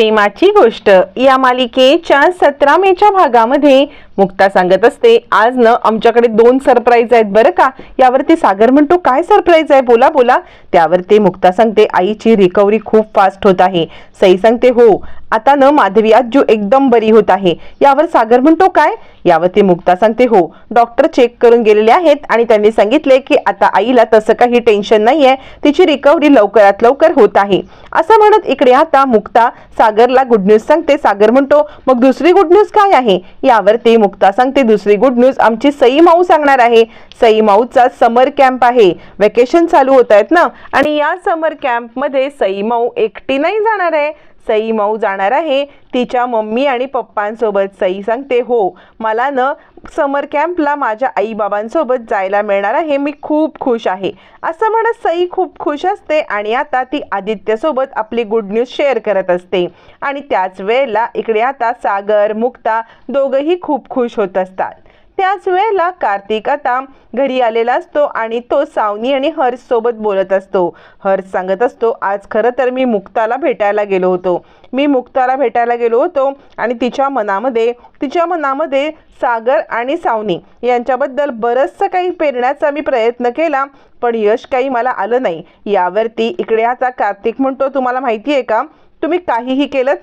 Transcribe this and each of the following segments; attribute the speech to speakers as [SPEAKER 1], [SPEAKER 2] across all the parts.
[SPEAKER 1] प्रेमाची गोष्ट. या मालिकेच्या सतरा मेच्या भागामध्ये मुक्ता सांगत असते आज न आमच्याकडे दोन सरप्राईज आहेत बरं का? यावरती सागर म्हणतो काय सरप्राईज आहे? बोला बोला. त्यावरती मुक्ता सांगते आईची रिकव्हरी खूप फास्ट होत आहे. सई सांगते हो आता न माधवी आजू एकदम बरी होत आहे. यावर सागर म्हणतो काय? यावरती मुक्ता सांगते हो डॉक्टर चेक करून गेलेले आहेत आणि त्यांनी सांगितले की आता आईला तसं काही टेन्शन नाहीये तिची रिकव्हरी लवकरात लवकर होत आहे. असं म्हणत इकडे आता मुक्ता सागरला गुड न्यूज सांगते. सागर म्हणतो मग दुसरी गुड न्यूज काय आहे? यावरती मुक्ता सांगते दुसरी गुड न्यूज आमची सई माऊ सांगणार आहे. सई माऊचा समर कॅम्प आहे. वेकेशन चालू होत आहेत ना? आणि या समर कॅम्पमध्ये सई माऊ एकटी नाही जाणार आहे. सई माऊ जाणार आहे. तिच्या मम्मी आणि पप्पांसोबत सई सांगते हो मला न समर कॅम्पला माझ्या आईबाबांसोबत जायला मिळणार आहे. मी खूप खुश आहे. असं म्हणत सई खूप खुश असते आणि आता ती आदित्यसोबत आपली गुड न्यूज शेअर करत असते. आणि त्याच वेळेला इकडे आता सागर मुक्ता दोघंही खूप खुश होत असतात. त्याच वेळेला कार्तिक आता घरी आलेला असतो आणि तो सावनी आणि हर्ष सोबत बोलत असतो. हर्ष सांगत असतो आज खरं तर मी मुक्ताला भेटायला गेलो होतो. मी मुक्ताला भेटायला गेलो होतो आणि तिच्या मनामध्ये तिच्या मनामध्ये सागर आणि सावनी यांच्याबद्दल बरंचसं काही पेरण्याचा मी प्रयत्न केला पण यश काही मला आलं नाही. यावरती इकडे आता कार्तिक म्हणतो तुम्हाला माहिती आहे का? तुम्ही काहीही केलं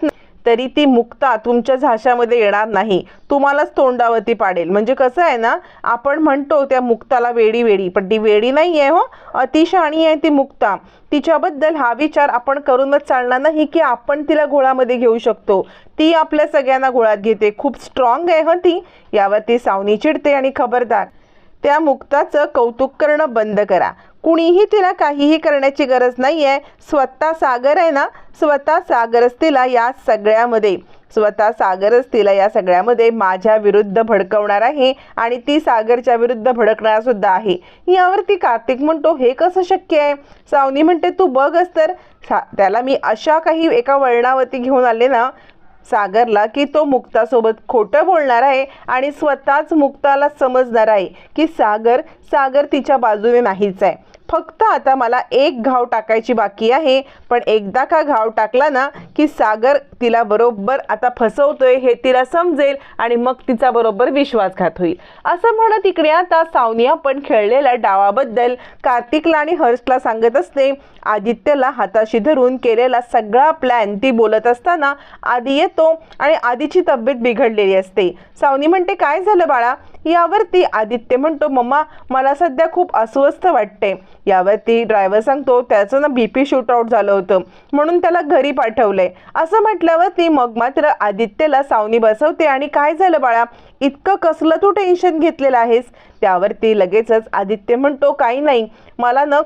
[SPEAKER 1] तरी ती मुक्ता तुमच्या झाशामध्ये येणार नाही. तुम्हालाच तोंडावरती पाडेल. म्हणजे कसं आहे ना आपण म्हणतो त्या मुक्ताला वेडी वेडी पण ती वेडी नाही आहे हो. अतिशाणी आहे ती मुक्ता. तिच्याबद्दल हा विचार आपण करूनच चालणार नाही की आपण तिला घोळामध्ये घेऊ शकतो. ती आपल्या सगळ्यांना घोळात घेते. खूप स्ट्रॉंग आहे हं ती. यावरती सावनी चिडते आणि खबरदार. त्या मुक्ताचं कौतुक करणं बंद करा. कुणीही तिला काहीही करण्याची गरज नाही आहे स्वतः सागर आहे ना? स्वतः सागरच तिला या सगळ्यामध्ये. स्वतः सागरच तिला या सगळ्यामध्ये माझ्या विरुद्ध भडकवणार आहे आणि ती सागरच्या विरुद्ध भडकणार सुद्धा आहे. यावरती कार्तिक म्हणतो हे कसं शक्य आहे? सावनी म्हणते तू बघच तर सा त्याला मी अशा काही एका वळणावरती घेऊन आले ना सागरला की तो मुक्तासोबत खोटं बोलणार आहे आणि स्वतःच मुक्ताला समजणार आहे की सागर सागर तिच्या बाजूने नाहीच आहे. फक्त आता मला एक घाव टाकायची बाकी आहे. पण एकदा का घाव टाकला ना की सागर तिला बरोबर आता फसवतोय हे तिला समजेल आणि मग तिचा बरोबर विश्वासघात होईल. असं म्हणत इकडे आता सावनिया पण खेळलेल्या डावाबद्दल कार्तिकला आणि हर्षला सांगत असते. आदित्यला हाताशी धरून केलेला सगळा प्लॅन ती बोलत असताना आधी येतो आणि आधीची तब्येत बिघडलेली असते. सावनी म्हणते काय झालं बाळा? यावरती आदित्य म्हणतो मम्मा मला सध्या खूप अस्वस्थ वाटते यावरती ड्रायव्हर सांगतो त्याचं ना बी पी शूटआउट झालं होतं. म्हणून त्याला घरी पाठवलंय. असं म्हटल्यावर ती मग मात्र आदित्यला सावनी बसवते आणि काय झालं बाळा? इतकं कसलं तू टेन्शन घेतलेलं आहेस? त्यावरती लगेचच आदित्य म्हणतो काही नाही. मला न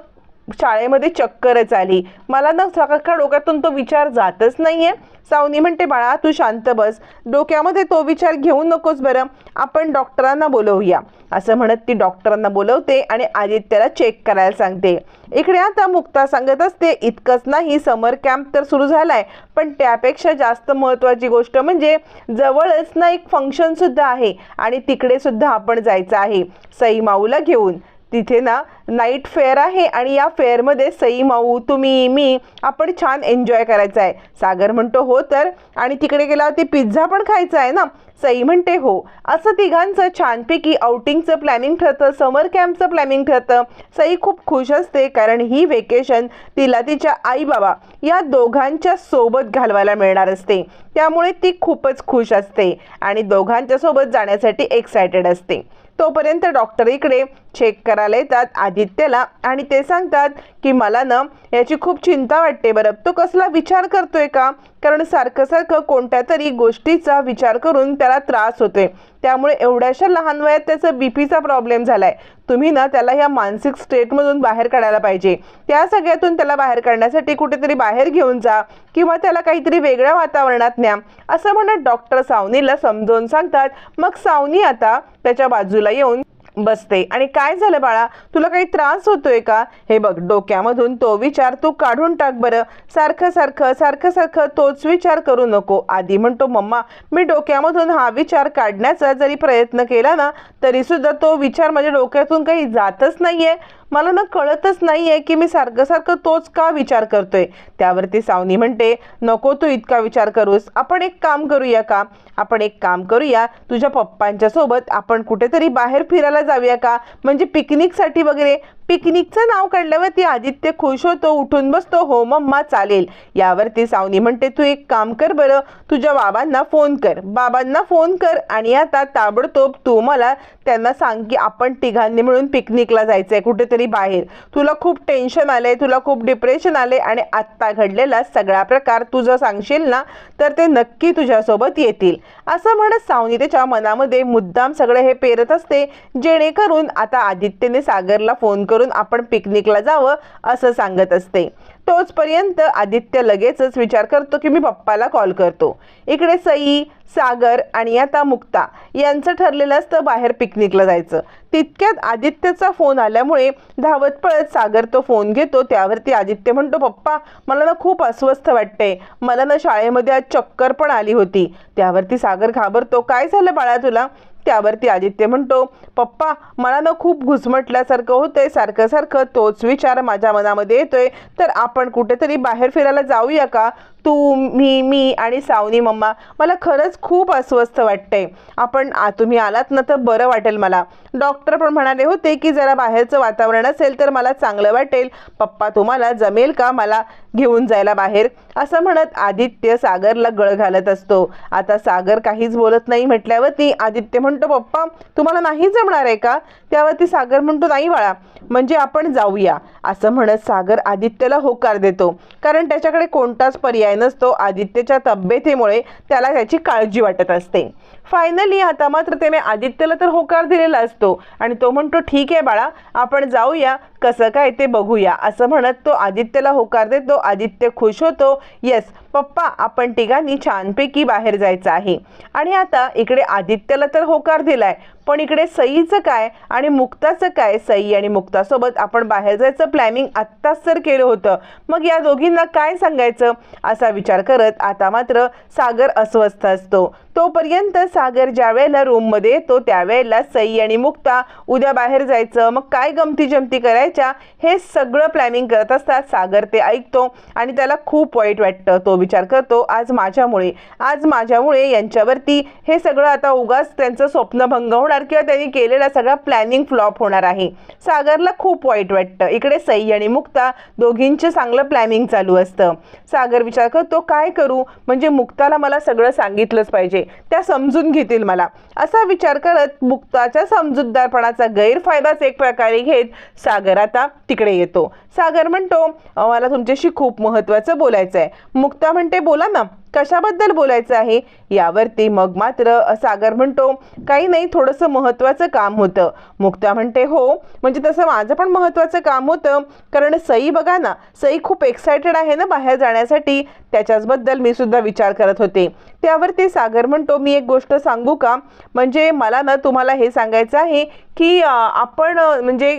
[SPEAKER 1] शाळेमध्ये चक्करच आली. मला ना सकाळ डोक्यातून तो विचार जातच नाही आहे सावनी म्हणते बाळा तू शांत बस. डोक्यामध्ये तो विचार घेऊ नकोस बरं. आपण डॉक्टरांना बोलवूया. असं म्हणत ती डॉक्टरांना बोलवते आणि आदित्यला चेक करायला सांगते. इकडे आता मुक्ता सांगत असते इतकंच नाही समर कॅम्प तर सुरू झालाय. पण त्यापेक्षा जास्त महत्त्वाची गोष्ट म्हणजे जवळच ना एक फंक्शन सुद्धा आहे आणि तिकडे सुद्धा आपण जायचं आहे. सई माऊला घेऊन. तिथे ना नाईट फेअर आहे आणि या फेअरमध्ये सई माऊ तुम्ही मी आपण छान एन्जॉय करायचं आहे. सागर म्हणतो हो तर. आणि तिकडे गेल्यावरती पिझ्झा पण खायचा आहे ना? सई म्हणते हो. असं तिघांचं छानपैकी आउटिंगचं प्लॅनिंग ठरतं समर कॅम्पचं प्लॅनिंग ठरतं. सई खूप खुश असते कारण ही वेकेशन तिला तिच्या आई बाबा या दोघांच्या सोबत घालवायला मिळणार असते. त्यामुळे ती खूपच खुश असते आणि दोघांच्या सोबत जाण्यासाठी एक्सायटेड असते. तोपर्यंत डॉक्टर इकडे चेक करायला येतात. आधी आदित्यला आणि ते सांगतात की मला ना याची खूप चिंता वाटते बरं. तो कसला विचार करतोय का? कारण सारखं सारखं कोणत्या तरी गोष्टीचा विचार करून त्याला त्रास होतोय. त्यामुळे एवढ्याशा लहान वयात त्याचा बीपीचा प्रॉब्लेम झालाय. तुम्ही ना त्याला ह्या मानसिक स्टेटमधून बाहेर काढायला पाहिजे. त्या सगळ्यातून त्याला बाहेर काढण्यासाठी कुठेतरी बाहेर घेऊन जा किंवा त्याला काहीतरी वेगळ्या वातावरणात न्या. असं म्हणत डॉक्टर सावनीला समजावून सांगतात मग सावनी आता त्याच्या बाजूला येऊन बसते. आणि काय झालं बाळा? तुला काही त्रास होतोय का? हे बघ डोक्यामधून तो विचार तू काढून टाक बरं. सारखं सारखं सारखं सारखं तोच विचार करू नको. आधी म्हणतो मम्मा मी डोक्यामधून हा विचार काढण्याचा जरी प्रयत्न केला ना तरी सुद्धा तो विचार माझ्या डोक्यातून काही जातच नाहीये. मला ना कळतच नाही आहे की मी सारखं सारखं तोच का विचार करतोय? त्यावरती सावनी म्हणते नको तू इतका विचार करूस. आपण एक काम करूया का? आपण एक काम करूया. तुझ्या पप्पांच्या सोबत आपण कुठेतरी बाहेर फिरायला जाऊया का? म्हणजे पिकनिकसाठी वगैरे पिकनिकचं नाव काढल्यावरती आदित्य खुश होतो उठून बसतो हो मम्मा चालेल. यावरती सावनी म्हणते तू एक काम कर बरं तुझ्या बाबांना फोन कर. बाबांना फोन कर आणि आता ताबडतोब तू मला त्यांना सांग की आपण तिघांनी मिळून पिकनिकला जायचं आहे कुठेतरी बाहेर. तुला खूप टेन्शन आलंय तुला खूप डिप्रेशन आले आणि आत्ता घडलेला सगळा प्रकार तू जर सांगशील ना तर ते नक्की तुझ्यासोबत येतील. असं म्हणत सावनी त्याच्या मनामध्ये मुद्दाम सगळं हे पेरत असते जेणेकरून आता आदित्यने सागरला फोन करून आपण पिकनिकला जावं असं सांगत असते. तोचपर्यंत आदित्य लगेचच विचार करतो की मी पप्पाला कॉल करतो. इकडे सई सागर आणि आता मुक्ता यांचं ठरलेलं असतं बाहेर पिकनिकला जायचं. तितक्यात आदित्यचा फोन आल्यामुळे धावत पळत सागर तो फोन घेतो. त्यावरती आदित्य म्हणतो पप्पा मला ना खूप अस्वस्थ वाटतंय. मला ना शाळेमध्ये आज चक्कर पण आली होती. त्यावरती सागर घाबरतो काय झालं बाळा तुला? त्यावरती आदित्य म्हणतो पप्पा मला ना खूप घुसमटल्यासारखं होतंय सारखं सारखं तोच विचार माझ्या मनामध्ये येतोय. तर आपण कुठेतरी बाहेर फिरायला जाऊया का? तू मी मी आणि सावनी मम्मा मला खरंच खूप अस्वस्थ वाटतंय. आपण तुम्ही आलात ना तर बरं वाटेल मला. डॉक्टर पण म्हणाले होते की जरा बाहेरचं वातावरण असेल तर मला चांगलं वाटेल. पप्पा तुम्हाला जमेल का मला घेऊन जायला बाहेर? असं म्हणत आदित्य सागरला गळ घालत असतो. आता सागर काहीच बोलत नाही म्हटल्यावरती आदित्य म्हणतो पप्पा तुम्हाला नाही जमणार आहे का? त्यावरती सागर म्हणतो नाही बाळा म्हणजे आपण जाऊया. असं म्हणत सागर आदित्यला होकार देतो. कारण त्याच्याकडे कोणताच पर्याय नसतो आदित्यच्या तब्येतीमुळे त्याला त्याची काळजी वाटत असते. फायनली आता मात्र त्याने आदित्यला तर होकार दिलेला असतो. आणि तो म्हणतो ठीक आहे बाळा आपण जाऊया कसं काय ते बघूया. असं म्हणत तो आदित्यला होकार देतो. आदित्य खुश होतो. येस पप्पा आपण तिघांनी छानपैकी बाहेर जायचं आहे. आणि आता इकडे आदित्यला तर होकार दिलाय. पण इकडे सईचं काय आणि मुक्ताचं काय? सई आणि मुक्तासोबत आपण बाहेर जायचं प्लॅनिंग आत्ताच तर केलं होतं. मग या दोघींना काय सांगायचं? असा विचार करत आता मात्र सागर अस्वस्थ असतो. तोपर्यंत सागर ज्या वेळेला रूममध्ये येतो त्यावेळेला सई आणि मुक्ता उद्या बाहेर जायचं. मग काय गमती जमती करायच्या हे सगळं प्लॅनिंग करत असतात. सागर ते ऐकतो आणि त्याला खूप वाईट वाटतं. तो विचार करतो आज माझ्यामुळे आज माझ्यामुळे यांच्यावरती हे सगळं आता उगाच त्यांचं स्वप्नभंग होणार किंवा त्यांनी केलेला सगळा प्लॅनिंग फ्लॉप होणार आहे. सागरला खूप वाईट वाटतं. इकडे सई आणि मुक्ता दोघींचं चांगलं प्लॅनिंग चालू असतं. सागर विचार करतो काय करू? म्हणजे मुक्ताला मला सगळं सांगितलंच पाहिजे. त्या समजून घेतील मला. असा विचार करत मुक्ताच्या समजूतदारपणाचा गैरफायदाच एक प्रकारे घेत सागर आता तिकडे येतो. सागर म्हणतो मला तुमच्याशी खूप महत्त्वाचं बोलायचं आहे मुक्ता म्हणते बोला ना कशाबद्दल बोलायचं आहे? यावरती मग मात्र सागर म्हणतो काही नाही थोडंसं महत्त्वाचं काम होतं. मुक्ता म्हणते हो म्हणजे तसं माझं पण महत्त्वाचं काम होतं. कारण सई बघा ना सई खूप एक्सायटेड आहे ना बाहेर जाण्यासाठी. त्याच्याचबद्दल मी सुद्धा विचार करत होते. त्यावरती सागर म्हणतो मी एक गोष्ट सांगू का? म्हणजे मला ना तुम्हाला हे सांगायचं आहे की आपण म्हणजे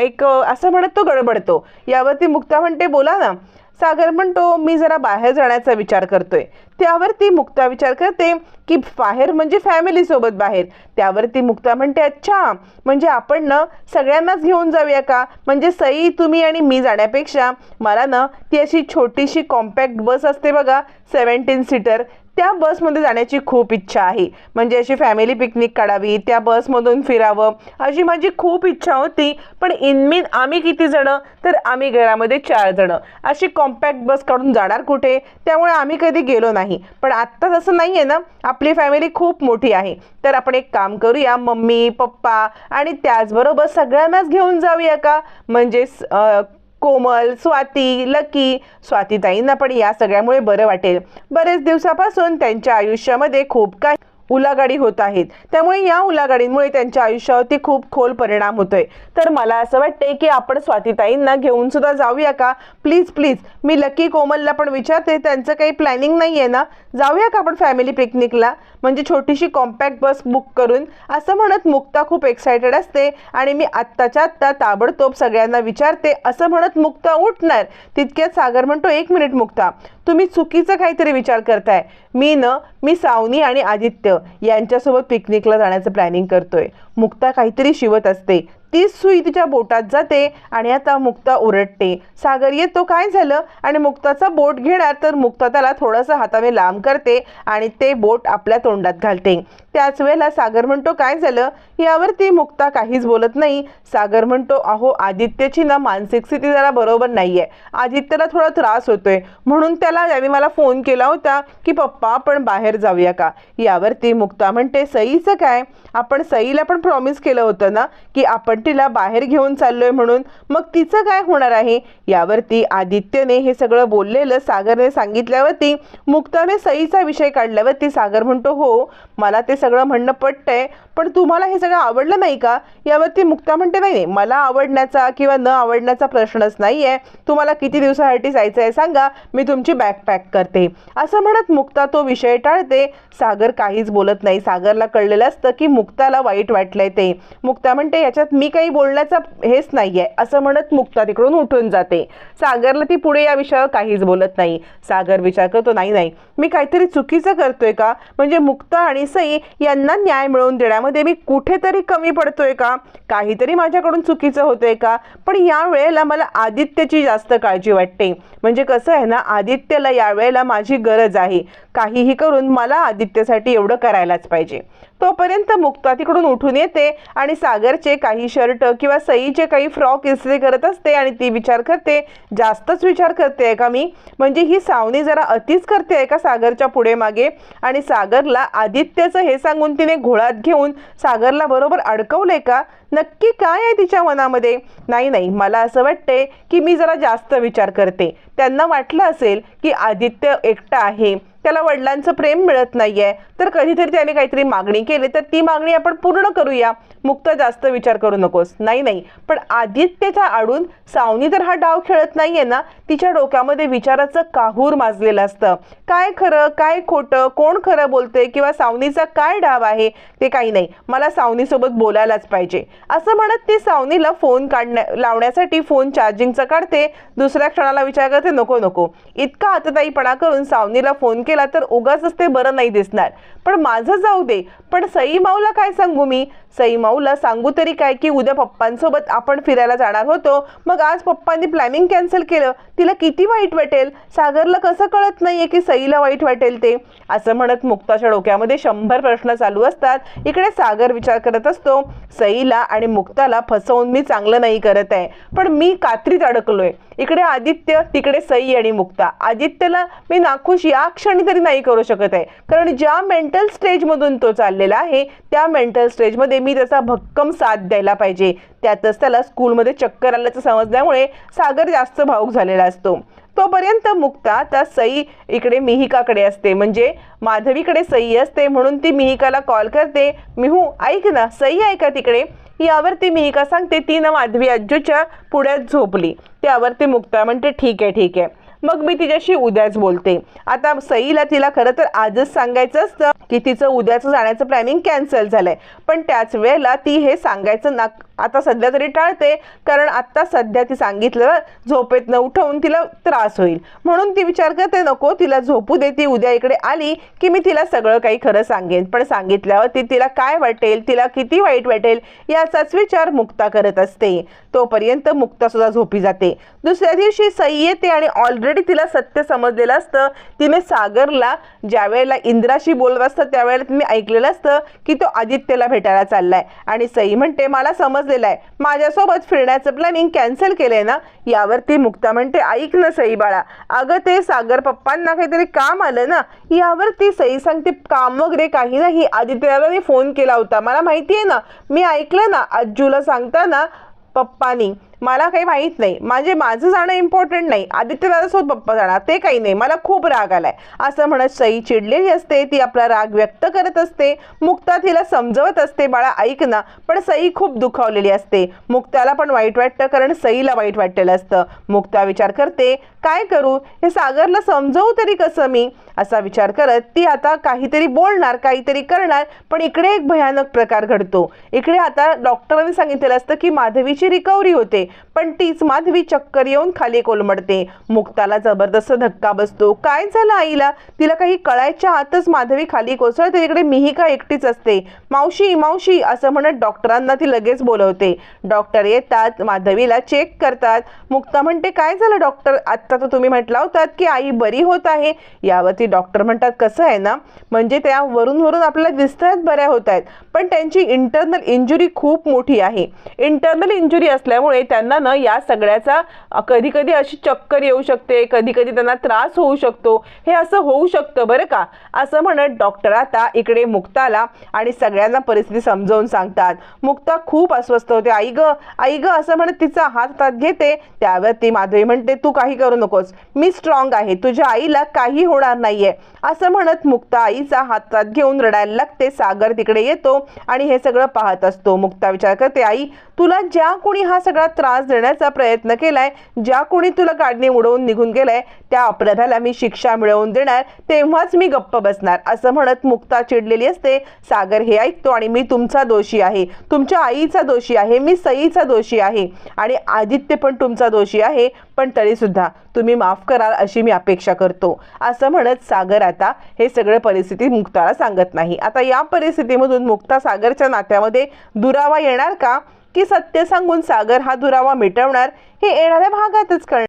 [SPEAKER 1] एक असं म्हणत तो गडबडतो. यावरती मुक्ता म्हणते बोला ना सागर म्हणतो मी जरा बाहेर जाण्याचा विचार करतोय. त्यावरती मुक्ता विचार करते की बाहेर म्हणजे फॅमिलीसोबत बाहेर बाहेर. त्यावरती मुक्ता म्हणते अच्छा म्हणजे आपण ना सगळ्यांनाच घेऊन जाऊया का? म्हणजे सई तुम्ही आणि मी जाण्यापेक्षा मला ना ती अशी छोटीशी कॉम्पॅक्ट बस असते बघा सेवन्टीन सीटर त्या बसमध्ये जाण्याची खूप इच्छा आहे. म्हणजे अशी फॅमिली पिकनिक काढावी त्या बसमधून फिरावं अशी माझी खूप इच्छा होती. पण इनमीन आम्ही किती जणं? तर आम्ही घरामध्ये चार जणं. अशी कॉम्पॅक्ट बस काढून जाणार कुठे? त्यामुळे आम्ही कधी गेलो नाही. पण आत्ता तसं नाही आहे ना. आपली फॅमिली खूप मोठी आहे. तर आपण एक काम करूया. मम्मी पप्पा आणि त्याचबरोबर सगळ्यांनाच घेऊन जाऊया का? म्हणजे स- कोमल स्वाती लकी. स्वातीताईंना पण या सगळ्यामुळे बरं वाटेल. बरेच दिवसापासून त्यांच्या आयुष्यामध्ये खूप काही उलागाडी होत आहेत. त्यामुळे या उलागाडींमुळे त्यांच्या आयुष्यावरती खूप खोल परिणाम होतोय. तर मला असं वाटतंय की आपण स्वातीताईंना घेऊन सुद्धा जाऊया का? प्लीज प्लीज मी लकी कोमलला पण विचारते. त्यांचं काही प्लॅनिंग नाही आहे ना? जाऊया का आपण फॅमिली पिकनिकला म्हणजे छोटीशी कॉम्पॅक्ट बस बुक करून. असं म्हणत मुक्ता खूप एक्सायटेड असते आणि मी आत्ताच्या आत्ता ताबडतोब सगळ्यांना विचारते. असं म्हणत मुक्ता उठणार. तितक्यात सागर म्हणतो एक मिनिट मुक्ता तुम्ही चुकीचं काहीतरी विचार करताय. मी न मी सावनी आणि आदित्य यांच्यासोबत पिकनिकला जाण्याचं प्लॅनिंग करतोय. मुक्ता काहीतरी शिवत असते. तीच सुई तिच्या बोटात जाते आणि आता मुक्ता ओरडते. सागर येतो काय झालं? आणि मुक्ताचा बोट घेणार तर मुक्ता त्याला थोडंसं हाताने लांब करते आणि ते बोट आपल्या तोंडात घालते. त्याच वेळेला सागर म्हणतो काय झालं? यावरती मुक्ता काहीच बोलत नाही. सागर म्हणतो अहो आदित्यची ना मानसिक स्थिती जरा बरोबर नाही आहे आदित्यला थोडा त्रास होतोय. म्हणून त्याला यावेळी मला फोन केला होता की पप्पा आपण बाहेर जाऊया का? यावरती मुक्ता म्हणते सईचं काय? आपण सईला पण प्रॉमिस केलं होतं ना की आपण तिला बाहेर घेऊन चाललोय म्हणून मग तिचं काय होणार आहे? यावरती आदित्यने हे सगळं बोललेलं सागरने सांगितल्यावरती मुक्ताने सईचा विषय काढल्यावरती सागर म्हणतो हो मला ते सगळं म्हणणं पटतंय पण तुम्हाला हे सगळं आवडलं नाही का? यावरती मुक्ता म्हणते नाही नाही मला आवडण्याचा किंवा न आवडण्याचा प्रश्नच नाही आहे तुम्हाला किती दिवसासाठी जायचं आहे सांगा. मी तुमची बॅग पॅक करते. असं म्हणत मुक्ता तो विषय टाळते. सागर काहीच बोलत नाही. सागरला कळलेलं असतं की मुक्ताला वाईट वाटलंय ते. मुक्ता म्हणते याच्यात मी काही बोलण्याचा हेच नाही आहे असं म्हणत मुक्ता तिकडून उठून जाते. सागरला ती पुढे या विषयावर काहीच बोलत नाही. सागर विचार करतो नाही नाही मी काहीतरी चुकीचं करतोय का? म्हणजे मुक्ता आणि सई यांना न्याय मिळवून यामध्ये मी कुठेतरी कमी पडतोय का? काहीतरी माझ्याकडून चुकीचं होतंय का? पण या वेळेला मला आदित्यची जास्त काळजी वाटते. म्हणजे कसं आहे ना आदित्यला या वेळेला माझी गरज आहे. काहीही करून मला आदित्यसाठी एवढं करायलाच पाहिजे. तोपर्यंत मुक्ता तिकडून उठून येते आणि सागरचे काही शर्ट किंवा सईचे काही फ्रॉक इस्त्री करत असते आणि ती विचार करते जास्तच विचार करते आहे का मी? म्हणजे ही सावनी जरा अतिच करते आहे का सागरच्या पुढे मागे? आणि सागरला आदित्यचं हे सांगून तिने घोळात घेऊन सागरला बरोबर अडकवलंय का? नक्की काय आहे तिच्या मनामध्ये? नाही नाही मला असं वाटतंय की मी जरा जास्त विचार करते. त्यांना वाटलं असेल की आदित्य एकटा आहे. त्याला वडिलांचं प्रेम मिळत नाहीये. तर कधीतरी त्याने काहीतरी मागणी केली तर ती मागणी आपण पूर्ण करूया. मुक्त जास्त विचार करू नकोस. नाही नाही. पण आदित्यच्या आडून सावनी तर हा डाव खेळत नाहीये ना तिच्या डोक्यामध्ये विचाराचं काहूर माजलेलं असतं. काय खरं काय खोटं कोण खरं बोलतंय किंवा सावनीचा काय डाव आहे ते काही नाही. मला सावनीसोबत बोलायलाच पाहिजे. असं म्हणत ती सावनीला फोन काढण्या लावण्यासाठी फोन चार्जिंगचा काढते. दुसऱ्या क्षणाला विचार करते नको नको. इतका आतताईपणा करून सावनीला फोन केला तर उगाच ते बरं नाही दिसणार. पण माझं जाऊ दे. पण सई माऊला काय सांगू मी? सई माऊला सांगू तरी काय की उद्या पप्पांसोबत आपण फिरायला जाणार होतो. मग आज पप्पांनी प्लॅनिंग कॅन्सल केलं. तिला किती वाईट वाटेल? सागरला कसं कळत नाहीये की सईला वाईट वाटेल ते? असं म्हणत मुक्ताच्या डोक्यामध्ये शंभर प्रश्न चालू असतात. इकडे सागर विचार करत असतो सईला आणि मुक्ताला फसवून मी चांगलं नाही करत आहे. पण मी कात्रीत अडकलोय. इकडे आदित्य तिकडे सई आणि मुक्ता. आदित्यला मी नाखुश या क्षणी तरी नाही करू शकत आहे. कारण ज्या मेंटल स्टेजमधून तो चाललेला आहे. त्या मेंटल स्टेजमध्ये मी त्याचा भक्कम साथ द्यायला पाहिजे. त्यातच त्याला स्कूलमध्ये चक्कर आल्याचं समजल्यामुळे सागर जास्त भाऊक झालेला असतो. तोपर्यंत मुक्ता त्या सई इकडे मिहिकाकडे असते. म्हणजे माधवीकडे सई असते म्हणून ती मिहिकाला कॉल करते. मिहू ऐक ना सई आहे का तिकडे? यावरती मिहिका सांगते ती ना माधवी आजूच्या पुढ्यात झोपली. त्यावरती मुक्ता म्हणते ठीक आहे ठीक आहे. मग मी तिच्याशी उद्याच बोलते. आता सईला तिला खरं तर आजच सांगायचं असतं की तिचं उद्याचं जाण्याचं प्लॅनिंग कॅन्सल झालंय. पण त्याच वेळेला ती हे सांगायचं ना आता सध्या तरी टाळते कारण आता सध्या ती सांगितलं झोपेत न उठवून तिला त्रास होईल. म्हणून ती विचार करते नको तिला झोपू दे ती उद्या इकडे आली की मी तिला सगळं काही खरं सांगेन. पण सांगितल्यावर ती तिला काय वाटेल तिला किती वाईट वाटेल याचाच विचार मुक्ता करत असते. तोपर्यंत मुक्ता सुद्धा झोपी जाते. दुसऱ्या दिवशी सई येते आणि ऑलरेडी तिला सत्य समजलेलं असतं. तिने सागरला ज्या वेळेला इंद्राशी बोलत असतं त्यावेळेला तिने ऐकलेलं असतं की तो आदित्यला भेटायला चाललाय. आणि सई म्हणते मला समजलेलं आहे माझ्यासोबत फिरण्याचं प्लॅनिंग कॅन्सल केलंय ना? यावरती मुक्ता म्हणते ऐक ना सई बाळा अगं ते सागर पप्पांना काहीतरी काम आलं ना? यावरती सई सांगते काम वगैरे काही नाही. आदित्यला मी फोन केला होता. मला माहिती आहे ना मी ऐकलं ना अज्जूला सांगताना पप्पानी. मला काही माहीत नाही. म्हणजे माझं जाणं इम्पॉर्टंट नाही. आदित्य दादासोबत पप्पा जाणार. ते काही नाही. मला खूप राग आलाय. असं म्हणत सई चिडलेली असते. ती आपला राग व्यक्त करत असते. मुक्ता तिला समजवत असते. बाळा ऐक ना. पण सई खूप दुखावलेली असते. मुक्ताला पण वाईट वाटतं कारण सईला वाईट वाटलेलं असतं. मुक्ता विचार करते काय करू? हे सागरला समजवू तरी कसं मी? असा विचार करत ती आता काहीतरी बोलणार काहीतरी करणार पण इकडे एक भयानक प्रकार घडतो. इकडे आता डॉक्टरांनी सांगितलेलं असतं की माधवीची रिकव्हरी होते. पण तीच माधवी चक्कर येऊन खाली कोलमडते. मुक्ताला जबरदस्त धक्का बसतो. काय झालं आईला? तिला काही कळायच्या आतच माधवी खाली कोसळते. तिकडे मिहिका एकटीच असते. मावशी मावशी असं म्हणत डॉक्टरांना ती लगेच बोलवते. डॉक्टर येतात. माधवीला चेक करतात. मुक्ता म्हणते काय झालं डॉक्टर? आत्ता तर तुम्ही म्हटला होतात की आई बरी होत आहे. यावरती डॉक्टर म्हणतात कसं आहे ना? म्हणजे त्या वरून वरून आपल्याला दिसत आहेत बऱ्या होत आहेत. पण त्यांची इंटरनल इंजुरी खूप मोठी आहे. इंटरनल इंजुरी असल्यामुळे त्या त्यांना ना या सगळ्याचा कधी कधी अशी चक्कर येऊ शकते कधी कधी त्यांना त्रास होऊ शकतो. हे असं होऊ शकतं बरं का? असं म्हणत डॉक्टर आता इकडे मुक्ताला आणि सगळ्यांना परिस्थिती समजावून सांगतात. मुक्ता खूप अस्वस्थ होते. आई ग आई ग असं म्हणत तिचा हात हातात घेते. त्यावर ती माधवी म्हणते तू काही करू नकोस. मी स्ट्रॉंग आहे. तुझ्या आईला काही होणार नाहीये. असं म्हणत मुक्ता आईचा हातात घेऊन रडायला लागते. सागर तिकडे येतो आणि हे सगळं पाहत असतो. मुक्ता विचार करते आई तुला ज्या कोणी हा सगळा त्रास देण्याचा प्रयत्न केलाय. ज्या कोणी तुला गाडीने उडवून निघून गेलाय त्या अपराधाला मी शिक्षा मिळवून देणार तेव्हाच मी गप्प बसणार असं म्हणत मुक्ता चिडलेली असते. सागर हे ऐकतो आणि मी तुमचा दोषी आहे. तुमच्या आईचा दोषी आहे मी सईचा दोषी आहे. आणि आदित्य पण तुमचा दोषी आहे पण तरीसुद्धा तुम्ही माफ कराल अशी मी अपेक्षा करतो. असं म्हणत सागर आता हे सगळं परिस्थिती मुक्ताला सांगत नाही. आता या परिस्थितीमधून मुक्ता सागरच्या नात्यामध्ये दुरावा येणार का? की सत्य सांगून सागर हा दुरावा मिटवणार हे येणाऱ्या भागातच कळणार.